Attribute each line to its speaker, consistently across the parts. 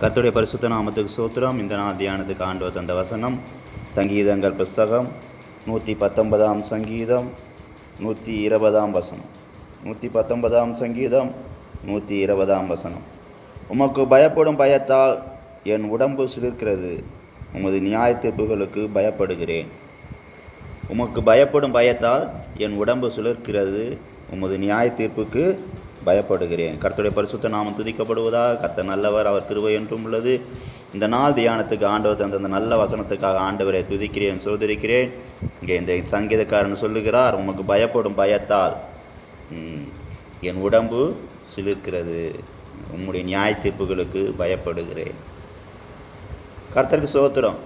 Speaker 1: கர்த்தருடைய பரிசுத்த நாமத்துக்கு சோத்திரம். இந்த நாள் தியானத்துக்கு ஆண்டு தந்த வசனம். சங்கீதங்கள் புஸ்தகம். நூற்றி பத்தொன்பதாம் சங்கீதம். நூற்றி இருபதாம் வசனம். நூற்றி பத்தொன்பதாம் சங்கீதம். நூற்றி இருபதாம் வசனம். உமக்கு பயப்படும் பயத்தால் என் உடம்பு சிலிர்க்கிறது. உமது நியாய தீர்ப்புகளுக்கு பயப்படுகிறேன். உமக்கு பயப்படும் பயத்தால் என் உடம்பு சுழற்கிறது உமது நியாய தீர்ப்புக்கு பயப்படுகிறேன். கர்த்தருடைய பரிசுத்த நாமம் துதிக்கப்படுவதாக கர்த்தர் நல்லவர் அவர் கிருவை என்றும் உள்ளது. இந்த நாள் தியானத்துக்கு ஆண்டவர் தந்த அந்த நல்ல வசனத்துக்காக ஆண்டவரை துதிக்கிறேன் சோதரிக்கிறேன். இங்கே இந்த சங்கீதக்காரன் சொல்லுகிறார் உமக்கு பயப்படும் பயத்தால் என் உடம்பு சிலிர்க்கிறது. உம்முடைய நியாய தீர்ப்புகளுக்கு பயப்படுகிறேன். கர்த்தருக்கு சோத்திரம்.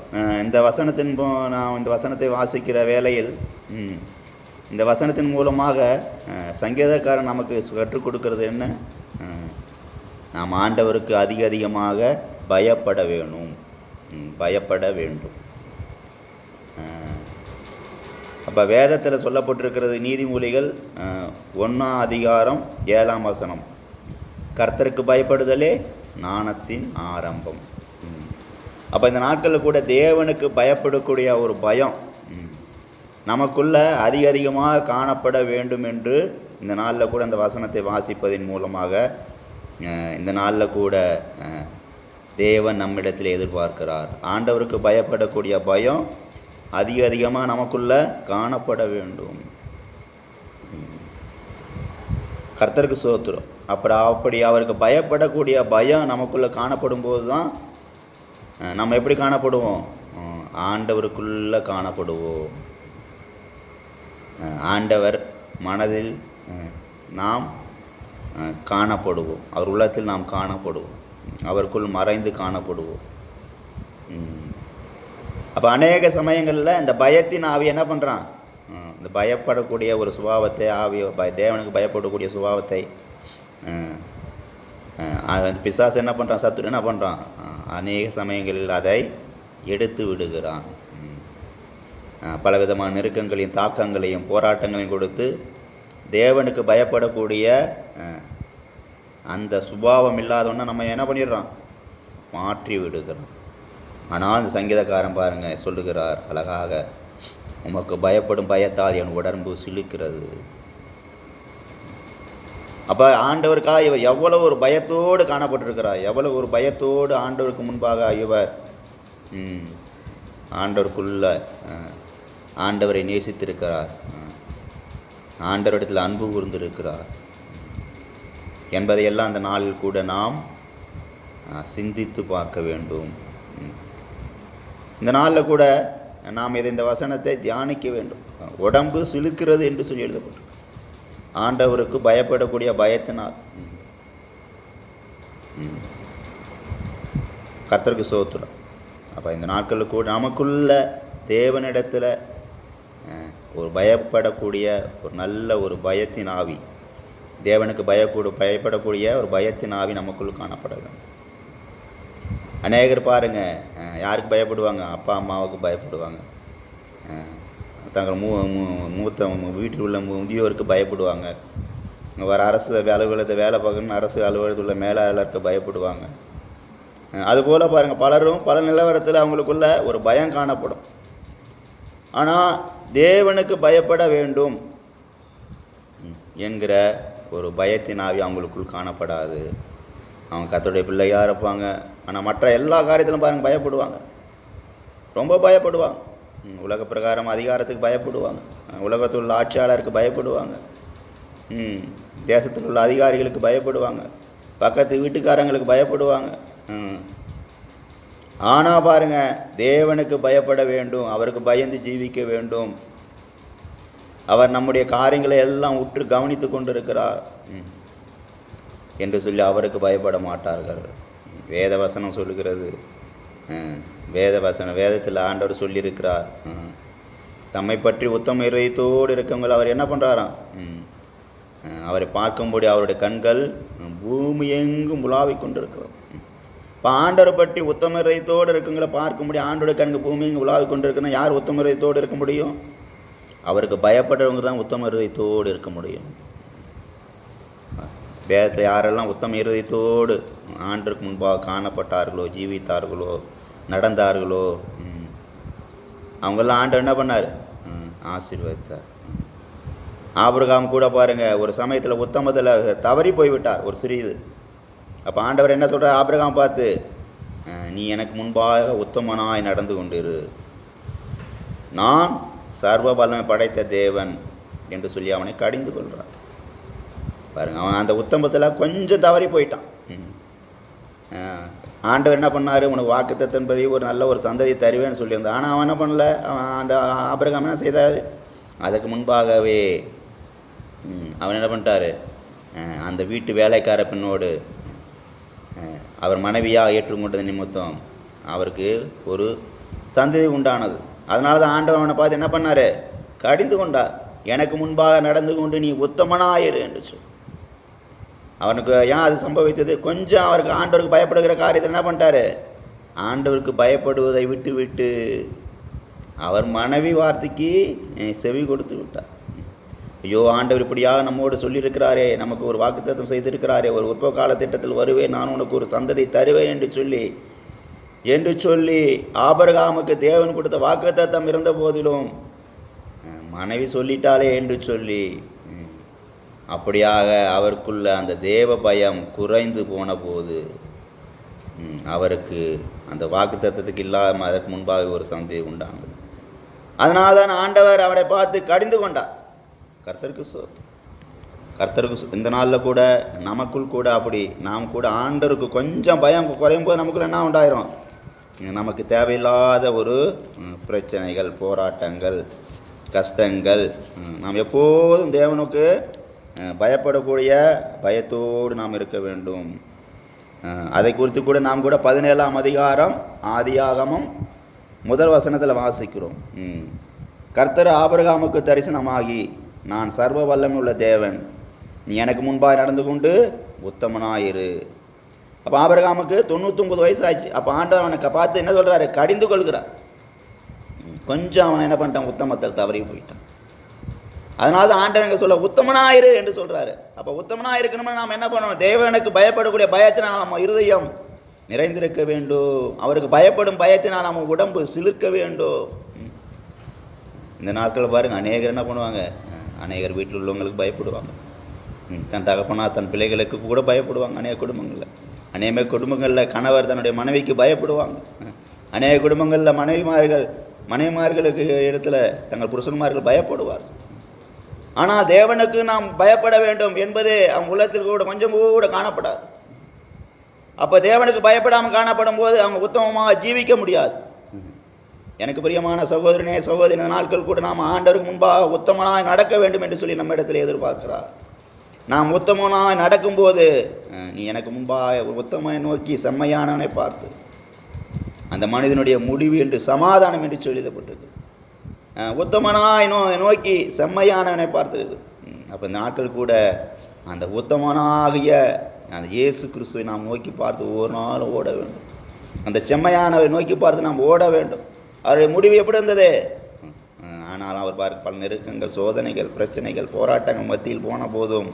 Speaker 1: இந்த வசனத்தின் போ நான் இந்த வசனத்தை வாசிக்கிற வேளையில் ம், இந்த வசனத்தின் மூலமாக சங்கீதக்காரன் நமக்கு கற்றுக் கொடுக்கறது என்ன? நாம் ஆண்டவருக்கு அதிக அதிகமாக பயப்பட வேணும். பயப்பட வேண்டும். அப்போ வேதத்தில் சொல்லப்பட்டிருக்கிறது நீதிமொழிகள் ஒன்றாம் அதிகாரம் ஏழாம் வசனம். கர்த்தருக்கு பயப்படுதலே நாணத்தின் ஆரம்பம். அப்போ இந்த நாட்களில் கூட தேவனுக்கு பயப்படக்கூடிய ஒரு பயம் நமக்குள்ள அதிக அதிகமாக காணப்பட வேண்டும் என்று இந்த நாளில் கூட அந்த வசனத்தை வாசிப்பதன் மூலமாக இந்த நாளில் கூட தேவன் நம்மிடத்தில் எதிர்பார்க்கிறார். ஆண்டவருக்கு பயப்படக்கூடிய பயம் அதிக அதிகமாக நமக்குள்ள காணப்பட வேண்டும். கர்த்தருக்கு சோத்துரும். அப்புறம் அப்படி அவருக்கு பயப்படக்கூடிய பயம் நமக்குள்ளே காணப்படும் போது தான் நம்ம எப்படி காணப்படுவோம்? ஆண்டவருக்குள்ளே காணப்படுவோம். ஆண்டவர் மனதில் நாம் காணப்படுவோம். அவர் உள்ளத்தில் நாம் காணப்படுவோம். அவருக்குள் மறைந்து காணப்படுவோம். அப்போ அநேக சமயங்களில் இந்த பயத்தின் ஆவி என்ன பண்ணுறான் இந்த பயப்படக்கூடிய ஒரு சுபாவத்தை ஆவி பய தேவனுக்கு பயப்படக்கூடிய சுபாவத்தை பிசாசு என்ன பண்ணுறான் சத்துரு என்ன பண்ணுறான் அநேக சமயங்களில் அதை எடுத்து விடுகிறான். பலவிதமான நெருக்கங்களையும் தாக்கங்களையும் போராட்டங்களையும் கொடுத்து தேவனுக்கு பயப்படக்கூடிய அந்த சுபாவம் இல்லாதவொன்னே நம்ம என்ன பண்ணிடுறோம்? மாற்றி விடுகிறோம். ஆனால் இந்த சங்கீதக்காரன் பாருங்கள் சொல்லுகிறார் அழகாக உமக்கு பயப்படும் பயத்தால் என் உடம்பு சிலுக்கிறது. அப்போ ஆண்டவருக்காக இவர் எவ்வளவு ஒரு பயத்தோடு காணப்பட்டிருக்கிறார். எவ்வளவு ஒரு பயத்தோடு ஆண்டவருக்கு முன்பாக இவர் ம், ஆண்டவருக்குள்ள ஆண்டவரை நேசித்திருக்கிறார். ஆண்டவரிடத்தில் அன்பு கூர்ந்திருக்கிறார். என்பதையெல்லாம் அந்த நாளில் கூட நாம் சிந்தித்து பார்க்க வேண்டும். இந்த நாளில் கூட நாம் இதை இந்த வசனத்தை தியானிக்க வேண்டும். உடம்பு சிலுக்கிறது என்று சொல்லி எழுதப்பட்டு ஆண்டவருக்கு பயப்படக்கூடிய பயத்தினால். கர்த்தருக்கு சோத்துடும் அப்போ இந்த நாட்களில் கூட நமக்குள்ள தேவனிடத்தில் ஒரு பயப்படக்கூடிய ஒரு நல்ல ஒரு பயத்தின் ஆவி. தேவனுக்கு பயக்கூட பயப்படக்கூடிய ஒரு பயத்தின் ஆவி நமக்குள் காணப்பட வேண்டும் அநேகர் பாருங்கள் யாருக்கு பயப்படுவாங்க? அப்பா அம்மாவுக்கு பயப்படுவாங்க. தங்கள் மூ மூத்த வீட்டில் உள்ள மு- முதியோருக்கு பயப்படுவாங்க. வர அரசு அலுவலகத்தை வேலை பார்க்கணும்னு அரசு அலுவலகத்தில் உள்ள மேலாளருக்கு பயப்படுவாங்க. அதுபோல் பாருங்கள் பலரும் பல நிலவரத்தில் அவங்களுக்குள்ள ஒரு பயம் காணப்படும். ஆனால் தேவனுக்கு பயப்பட வேண்டும். என்கிற ஒரு பயத்தின் ஆவி அவங்களுக்குள் காணப்படாது. அவங்க கத்தோடைய பிள்ளையாக இருப்பாங்க. ஆனால் மற்ற எல்லா காரியத்திலும் பாருங்கள் பயப்படுவாங்க. ரொம்ப பயப்படுவாங்க. உலக பிரகாரம் அதிகாரத்துக்கு பயப்படுவாங்க. உலகத்தில் உள்ள ஆட்சியாளருக்கு பயப்படுவாங்க. ம், தேசத்தில் உள்ள அதிகாரிகளுக்கு பயப்படுவாங்க. பக்கத்து வீட்டுக்காரங்களுக்கு பயப்படுவாங்க. ம். ஆனால் பாருங்க தேவனுக்கு பயப்பட வேண்டும். அவருக்கு பயந்து ஜீவிக்க வேண்டும். அவர் நம்முடைய காரியங்களை எல்லாம் உற்று கவனித்து கொண்டிருக்கிறார். ம். என்று சொல்லி அவருக்கு பயப்பட மாட்டார்கள். வேத வசனம் சொல்லுகிறது வேதவசனம் வேத வசனம் வேதத்தில் ஆண்டவர் சொல்லியிருக்கிறார். ம். தம்மை பற்றி உத்தம இதயத்தோடு இருக்கவங்களை அவர் என்ன பண்ணுறாராம் ம். அவரை பார்க்கும்படி அவருடைய கண்கள் பூமி எங்கும் உலாவிக் கொண்டிருக்கிறோம் இப்போ ஆண்டரை பற்றி உத்தம இதயத்தோடு பார்க்க முடியும் ஆண்டோட கண்கள் பூமி எங்கும் உலாவிக் கொண்டிருக்கணும் யார் உத்தம இதயத்தோடு இருக்க முடியும்? அவருக்கு பயப்படுறவங்க தான் உத்தம இருதயத்தோடு இருக்க முடியும். வேதத்தில் யாரெல்லாம் உத்தம இருதயத்தோடு ஆண்டுக்கு முன்பாக காணப்பட்டார்களோ ஜீவித்தார்களோ நடந்தார்களோ அவங்கெல்லாம் ஆண்டவர் என்ன பண்ணார்? ஆசீர்வதித்தார். ஆபிரகாம் கூட பாருங்கள் ஒரு சமயத்தில் உத்தமத்தில் தவறி போய்விட்டார் ஒரு சிறிது. அப்போ ஆண்டவர் என்ன சொல்கிறார் ஆபிரகாம் பார்த்து நீ எனக்கு முன்பாக உத்தமனாய் நடந்து கொண்டிரு. நான் சர்வ வல்லமை படைத்த தேவன் என்று சொல்லி அவனை கடிந்து கொள்கிறான் பாருங்க அவன் அந்த உத்தமத்தில் கொஞ்சம் தவறி போயிட்டான். ம். ஆண்டவர் என்ன பண்ணார்? உனக்கு வாக்குத்தத்தின்படி ஒரு நல்ல ஒரு சந்ததி தருவேன்னு சொல்லியிருந்தான். ஆனால் அவன் என்ன பண்ணல? அவன் அந்த ஆபிரகாம் என்ன செய்தார்? அதுக்கு முன்பாகவே அவன் என்ன பண்ணிட்டாரு? அந்த வீட்டு வேலைக்கார பெண்ணோடு அவர் மனைவியாக ஏற்றுக்கொண்டது நிமித்தம் அவருக்கு ஒரு சந்ததி உண்டானது. அதனால தான் ஆண்டவன் அவனை பார்த்து என்ன பண்ணார்? கடிந்து கொண்டார் எனக்கு முன்பாக நடந்து கொண்டு நீ உத்தமனாயிரு என்று சொல் அவனுக்கு ஏன் அது சம்பவித்தது? கொஞ்சம் அவருக்கு ஆண்டவருக்கு பயப்படுகிற காரியத்தை என்ன பண்ணிட்டாரு? ஆண்டவருக்கு பயப்படுவதை விட்டு விட்டு அவர் மனைவி வார்த்தைக்கு செவி கொடுத்து விட்டார். ஐயோ ஆண்டவர் இப்படியாக நம்மோடு சொல்லியிருக்கிறாரே நமக்கு ஒரு வாக்குத்தத்தம் செய்திருக்கிறாரே ஒரு உற்ப கால திட்டத்தில் வருவேன் நான் உனக்கு ஒரு சந்ததி தருவேன் என்று சொல்லி என்று சொல்லி ஆபரகாமுக்கு தேவன் கொடுத்த வாக்குத்தத்தம் இருந்த போதிலும் மனைவி சொல்லிட்டாளே என்று சொல்லி அப்படியாக அவருக்குள்ள அந்த தேவ பயம் குறைந்து போன போது அவருக்கு அந்த வாக்குத்தத்தத்துக்கு இல்லாமல் அதற்கு முன்பாக ஒரு சந்ததி உண்டாங்க அதனால் தான் ஆண்டவர் அவனை பார்த்து கடிந்து கொண்டார். கர்த்தருக்கு சோ கர்த்தருக்கு இந்த நாளில் கூட நமக்குள் கூட அப்படி நாம் கூட ஆண்டவருக்கு கொஞ்சம் பயம் குறையும் போது நமக்குள்ள என்ன உண்டாயிரும்? நமக்கு தேவையில்லாத ஒரு பிரச்சனைகள் போராட்டங்கள் கஷ்டங்கள் நாம் எப்போதும் தேவனுக்கு பயப்படக்கூடிய பயத்தோடு நாம் இருக்க வேண்டும். அதை குறித்து கூட நாம் கூட பதினேழாம் அதிகாரம் ஆதியாகமும் முதல் வசனத்தில் வாசிக்கிறோம். கர்த்தர் ஆபரகாமுக்கு தரிசனமாகி நான் சர்வ வல்லமுள்ள தேவன் நீ எனக்கு முன்பாக நடந்து கொண்டு உத்தமனாயிரு. அப்போ ஆபரகாமுக்கு தொண்ணூத்தொம்பது வயசு ஆச்சு அப்போ ஆண்டவன் அவனை பார்த்து என்ன சொல்கிறாரு கடிந்து கொள்கிறார். கொஞ்சம் அவன் என்ன பண்ணிட்டான்? உத்தமத்தில் தவறி போயிட்டான். அதனால தான் ஆண்டவன் சொல்ல உத்தமனாயிரு என்று சொல்கிறாரு அப்போ உத்தமனாக இருக்கணும்னு நாம் என்ன பண்ணணும்? தேவனுக்கு பயப்படக்கூடிய பயத்தினால் நம்ம இருதயம் நிறைந்திருக்க வேண்டும். அவருக்கு பயப்படும் பயத்தினால் நம்ம உடம்பு சிலிர்க்க வேண்டும். இந்த நாட்கள் பாருங்கள் அநேகர் என்ன பண்ணுவாங்க? அநேகர் வீட்டில் உள்ளவங்களுக்கு பயப்படுவாங்க. தன் தகப்பனா தன் பிள்ளைகளுக்கு கூட பயப்படுவாங்க அநேக குடும்பங்களில். அநேக குடும்பங்களில் கணவர் தன்னுடைய மனைவிக்கு பயப்படுவாங்க. அநேக குடும்பங்களில் மனைவிமார்கள் மனைவிமார்களுக்கு இடத்துல தங்கள் புருஷன்மார்கள் பயப்படுவார் ஆனால் தேவனுக்கு நாம் பயப்பட வேண்டும் என்பதே அவங்க உள்ளத்தில் கூட கொஞ்சம் கூட காணப்படாது. அப்போ தேவனுக்கு பயப்படாமல் காணப்படும் போது அவங்க உத்தமமாக ஜீவிக்க முடியாது. எனக்கு பிரியமான சகோதரனே சகோதரி நாட்கள் கூட நாம் ஆண்டவருக்கு முன்பாக உத்தமனாக நடக்க வேண்டும் என்று சொல்லி நம்ம இடத்துல எதிர்பார்க்கிறார். நான் உத்தமனாய் நடக்கும்போது நீ எனக்கு முன்பாக உத்தமனை நோக்கி செம்மையானவனை பார்த்து அந்த மனிதனுடைய முடிவு என்று சமாதானம் என்று சொல்லிதப்பட்டது எழுதப்பட்டிருக்கு உத்தமனாய் நோ நோக்கி செம்மையானவனை பார்த்து அப்போ இந்த நாட்கள் கூட அந்த உத்தமனாகிய அந்த இயேசு கிறிஸ்துவை நாம் நோக்கி பார்த்து ஒவ்வொரு நாளும் ஓட வேண்டும். அந்த செம்மையானவை நோக்கி பார்த்து நாம் ஓட வேண்டும். அவருடைய முடிவு எப்படி இருந்தது? ஆனால் அவர் பார்க்க பல நெருக்கங்கள் சோதனைகள் பிரச்சனைகள் போராட்டங்கள் மத்தியில் போன போதும்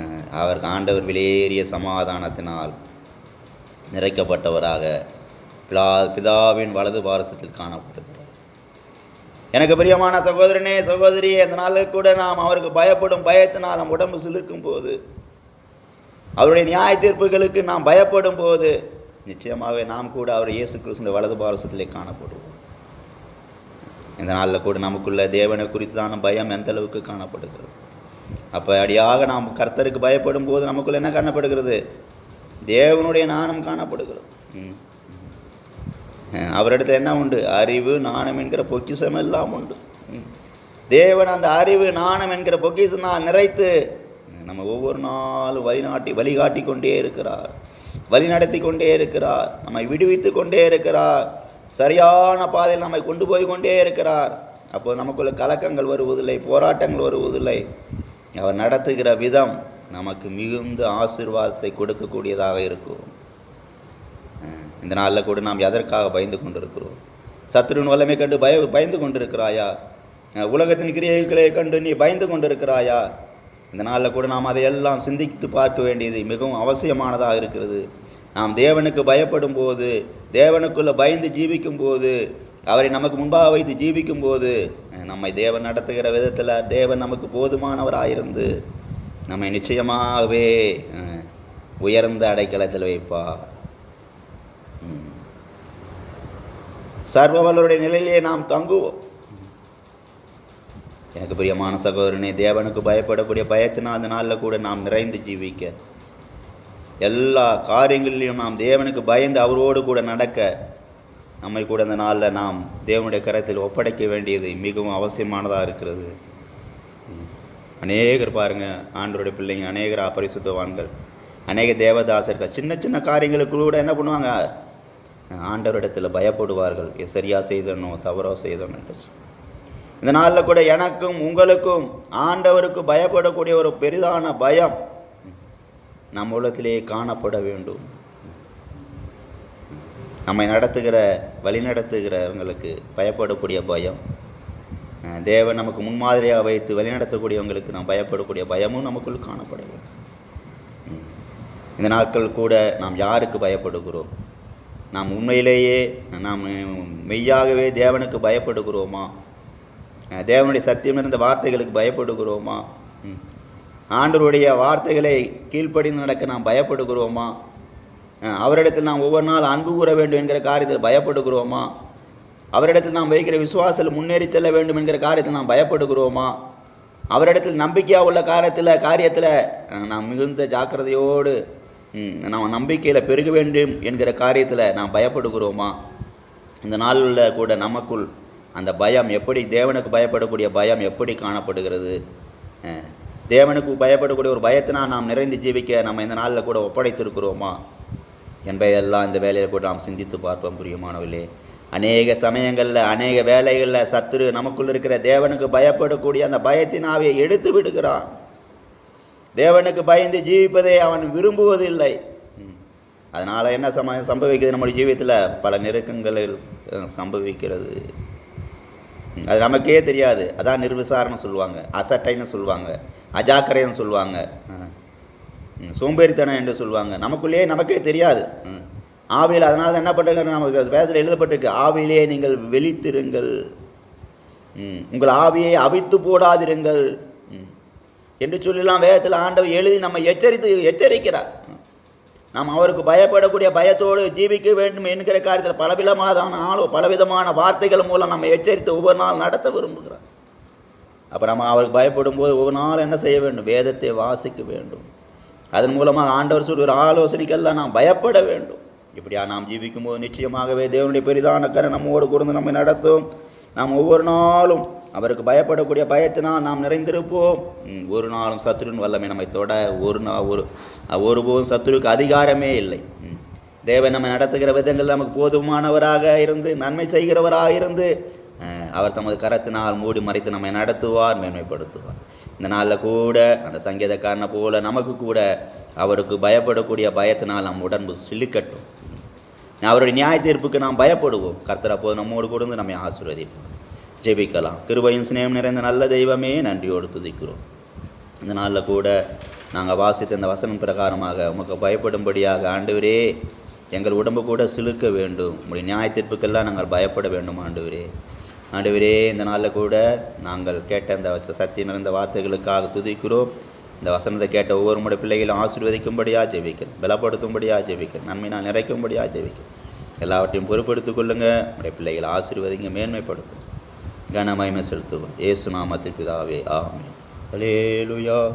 Speaker 1: அவர் அவருக்கு ஆண்டவர் விலையேறிய சமாதானத்தினால் நிறைக்கப்பட்டவராக பிளா பிதாவின் வலது பாரசத்தில் காணப்படுகிறார். எனக்கு பிரியமான சகோதரனே சகோதரி அந்த நாளில் கூட நாம் அவருக்கு பயப்படும் பயத்தினால் நம் உடம்பு சிலிர்க்கும் போது அவருடைய நியாய தீர்ப்புகளுக்கு நாம் பயப்படும் போது நிச்சயமாகவே நாம் கூட அவர் இயேசு கிறிஸ்துவின் வலது பாரசத்திலே காணப்படுவோம். இந்த நாளில் கூட நமக்குள்ள தேவனை குறித்து தான் பயம் எந்த அளவுக்கு காணப்படுகிறது? அப்போ அடியாக நாம் கர்த்தருக்கு பயப்படும் போது நமக்குள்ள என்ன காணப்படுகிறது? தேவனுடைய நாணம் காணப்படுகிறது. ம். அவரிடத்துல என்ன உண்டு? அறிவு நாணம் என்கிற பொக்கிஷம் எல்லாம் உண்டு. ம். தேவன் அந்த அறிவு நாணம் என்கிற பொக்கிஷனால் நிறைத்து நம்ம ஒவ்வொரு நாளும் வழிநாட்டி வழிகாட்டி கொண்டே இருக்கிறார். வழி நடத்தி கொண்டே இருக்கிறார். நம்மை விடுவித்து கொண்டே இருக்கிறார். சரியான பாதையில் நம்மை கொண்டு போய் கொண்டே இருக்கிறார். அப்போ நமக்குள்ள கலக்கங்கள் வருவதில்லை போராட்டங்கள் வருவதில்லை. அவர் நடத்துகிற விதம் நமக்கு மிகுந்த ஆசிர்வாதத்தை கொடுக்கக்கூடியதாக இருக்கும். இந்த நாளில் கூட நாம் எதற்காக பயந்து கொண்டிருக்கிறோம்? சத்ருவின் வல்லமை கண்டு பய பயந்து கொண்டிருக்கிறாயா? உலகத்தின் கிரியைகளை கண்டு நீ பயந்து கொண்டிருக்கிறாயா? இந்த நாளில் கூட நாம் அதையெல்லாம் சிந்தித்து பார்க்க வேண்டியது மிகவும் அவசியமானதாக இருக்கிறது. நாம் தேவனுக்கு பயப்படும் போது தேவனுக்குள்ளே பயந்து ஜீவிக்கும் போது அவரை நமக்கு முன்பாக வைத்து ஜீவிக்கும் போது நம்மை தேவன் நடத்துகிற விதத்தில் தேவன் நமக்கு போதுமானவராயிருந்து நம்மை நிச்சயமாகவே உயர்ந்த அடைக்கலத்தில் வைப்பார். சர்வவல்லருடைய நிலையிலே நாம் தங்குவோம். எனக்கு பிரியமான சகோதரனே தேவனுக்கு பயப்படக்கூடிய பயத்தினால் அந்த நாளில் கூட நாம் நிறைந்து ஜீவிக்க. எல்லா காரியங்களிலும் நாம் தேவனுக்கு பயந்து அவரோடு கூட நடக்க நம்மை கூட அந்த நாளில் நாம் தேவனுடைய கரத்தில் ஒப்படைக்க வேண்டியது மிகவும் அவசியமானதாக இருக்கிறது. அநேகர் பாருங்கள் ஆண்டவருடைய பிள்ளைங்க அநேகர் அபரிசுத்தவான்கள் அநேக தேவதாசர்கள் சின்ன சின்ன காரியங்களுக்கு கூட என்ன பண்ணுவாங்க? ஆண்டவரிடத்தில் பயப்படுவார்கள். சரியாக செய்தணும் செய்தனோ தவறோ என்று இந்த நாளில் கூட எனக்கும் உங்களுக்கும் ஆண்டவருக்கு பயப்படக்கூடிய ஒரு பெரிதான பயம். நம் உலகத்திலேயே காணப்பட வேண்டும். நம்மை நடத்துகிற வழி நடத்துகிறவங்களுக்கு பயப்படக்கூடிய பயம். தேவன் நமக்கு முன்மாதிரியாக வைத்து வழிநடத்தக்கூடியவங்களுக்கு நாம் பயப்படக்கூடிய பயமும் நமக்குள் காணப்பட ம். இந்த நாட்கள் கூட நாம் யாருக்கு பயப்படுகிறோம்? நாம் உண்மையிலேயே நாம் மெய்யாகவே தேவனுக்கு பயப்படுகிறோமா? தேவனுடைய சத்தியம் இருந்த வார்த்தைகளுக்கு பயப்படுகிறோமா? ம். வார்த்தைகளை கீழ்ப்படிந்து நடக்க நாம் பயப்படுகிறோமா? அவரிடத்தில் நாம் ஒவ்வொரு நாள் அன்பு கூற வேண்டும் என்கிற காரியத்தில் பயப்படுகிறோமா? அவரிடத்தில் நாம் வைக்கிற விசுவாசத்தில் முன்னேறி செல்ல வேண்டும் என்கிற காரியத்தில் நாம் பயப்படுகிறோமா? அவரிடத்தில் நம்பிக்கையாக உள்ள காரியத்தில் காரியத்தில் நாம் மிகுந்த ஜாக்கிரதையோடு நாம் நம்பிக்கையில் பெருக வேண்டும் என்கிற காரியத்தில் நாம் பயப்படுகிறோமா? இந்த நாளில் கூட நமக்குள் அந்த பயம் எப்படி தேவனுக்கு பயப்படக்கூடிய பயம் எப்படி காணப்படுகிறது? தேவனுக்கு பயப்படக்கூடிய ஒரு பயத்தினால் நாம் நிறைந்து ஜீவிக்க நம்ம இந்த நாளில் கூட ஒப்படைத்திருக்கிறோமா? என்பதையெல்லாம் இந்த வேலையில் கூட நாம் சிந்தித்து பார்ப்போம் பிரியமானவர்களே. அநேக சமயங்களில் அநேக வேலைகளில் சத்துரு நமக்குள் இருக்கிற தேவனுக்கு பயப்படக்கூடிய அந்த பயத்தின் ஆவியை எடுத்து விடுகிறான். தேவனுக்கு பயந்து ஜீவிப்பதை அவன் விரும்புவதில்லை. அதனால் என்ன சம சம்பவிக்கிறது நம்முடைய ஜீவியத்தில்? பல நெருக்கங்களில் சம்பவிக்கிறது. அது நமக்கே தெரியாது. அதான் நிர்விசாரம்னு சொல்லுவாங்க. அசட்டைன்னு சொல்லுவாங்க. அஜாக்கிரைன்னு சொல்லுவாங்க. சோம்பேறித்தனம் என்று சொல்லுவாங்க. நமக்குள்ளேயே நமக்கே தெரியாது. ஆவியில் அதனால தான் என்ன பண்ணுறாங்க நமக்கு வேதத்தில் எழுதப்பட்டிருக்கு. ஆவியிலே நீங்கள் வெளித்திருங்கள். உங்கள் ஆவியை அவித்து போடாதிருங்கள். ம். என்று சொல்லலாம் வேதத்தில் ஆண்டவர் எழுதி நம்ம எச்சரித்து எச்சரிக்கிறார். நாம் அவருக்கு பயப்படக்கூடிய பயத்தோடு ஜீவிக்க வேண்டும் என்கிற காரியத்தில் பலவிதமான ஆளோ பலவிதமான வார்த்தைகள் மூலம் நம்ம எச்சரித்து ஒவ்வொரு நாள் நடத்த விரும்புகிறார். அப்போ நம்ம அவருக்கு பயப்படும் போது ஒவ்வொரு நாள் என்ன செய்ய வேண்டும்? வேதத்தை வாசிக்க வேண்டும். அதன் மூலமாக ஆண்டவர் சொல்கிற ஆலோசனைக்கெல்லாம் நாம் பயப்பட வேண்டும். இப்படியா நாம் ஜீவிக்கும் போது நிச்சயமாகவே தேவனுடைய பெரிதான கரை நம்மோடு கூர்ந்து நம்மை நடத்தும். நாம் ஒவ்வொரு நாளும் அவருக்கு பயப்படக்கூடிய பயத்தினால் நாம் நிறைந்திருப்போம். ஒரு நாளும் சத்துருவின் வல்லமை நம்மை தொட ஒரு நாள் ஒரு ஒருபோதும் சத்ருக்கு அதிகாரமே இல்லை. தேவன் நம்ம நடத்துகிற விதங்கள் நமக்கு போதுமானவராக இருந்து நன்மை செய்கிறவராக இருந்து அவர் தமது கரத்தினால் மூடி மறைத்து நம்மை நடத்துவார் மேன்மைப்படுத்துவார். இந்த நாளில் கூட அந்த சங்கீதக்காரனை போல நமக்கு கூட அவருக்கு பயப்படக்கூடிய பயத்தினால் நம் உடம்பு சிலுக்கட்டும். அவருடைய நியாய தீர்ப்புக்கு நாம் பயப்படுவோம். கர்த்தர் அப்போது நம்மோடு கூட இருந்து நம்மை ஆசீர்வதிப்போம் ஜெபிக்கலாம். கிருபையும் சிநேகம் நிறைந்த நல்ல தெய்வமே நன்றியோடு துதிக்கிறோம். இந்த நாளில் கூட நாங்கள் வாசித்த இந்த வசனம் பிரகாரமாக உமக்கு பயப்படும்படியாக ஆண்டவரே எங்கள் உடம்பு கூட சிலுக்க வேண்டும். உங்களுடைய நியாய தீர்ப்புக்கெல்லாம் நாங்கள் பயப்பட வேண்டும் ஆண்டவரே. ஆண்டவரே இந்த நாளில் கூட நாங்கள் கேட்ட இந்த வச- சத்தியம் நிறைந்த வார்த்தைகளுக்காக துதிக்கிறோம். இந்த வசனத்தை கேட்ட ஒவ்வொரு முறை பிள்ளைகளும் ஆசீர்வதிக்கும்படியாக ஜெபிக்கிறேன் பலப்படுத்தும்படியாக ஜெபிக்கிறேன் நன்மை நான் நிறைக்கும்படியாக ஜெபிக்கிறேன் எல்லாவற்றையும் பொறுப்படுத்திக் கொள்ளுங்க. உடைய பிள்ளைகளை ஆசீர்வதிங்க மேன்மைப்படுத்தும் கனமயமை செலுத்துவோம். ஏசு நாமத்தில் பிதாவே ஆமே அலேலுயா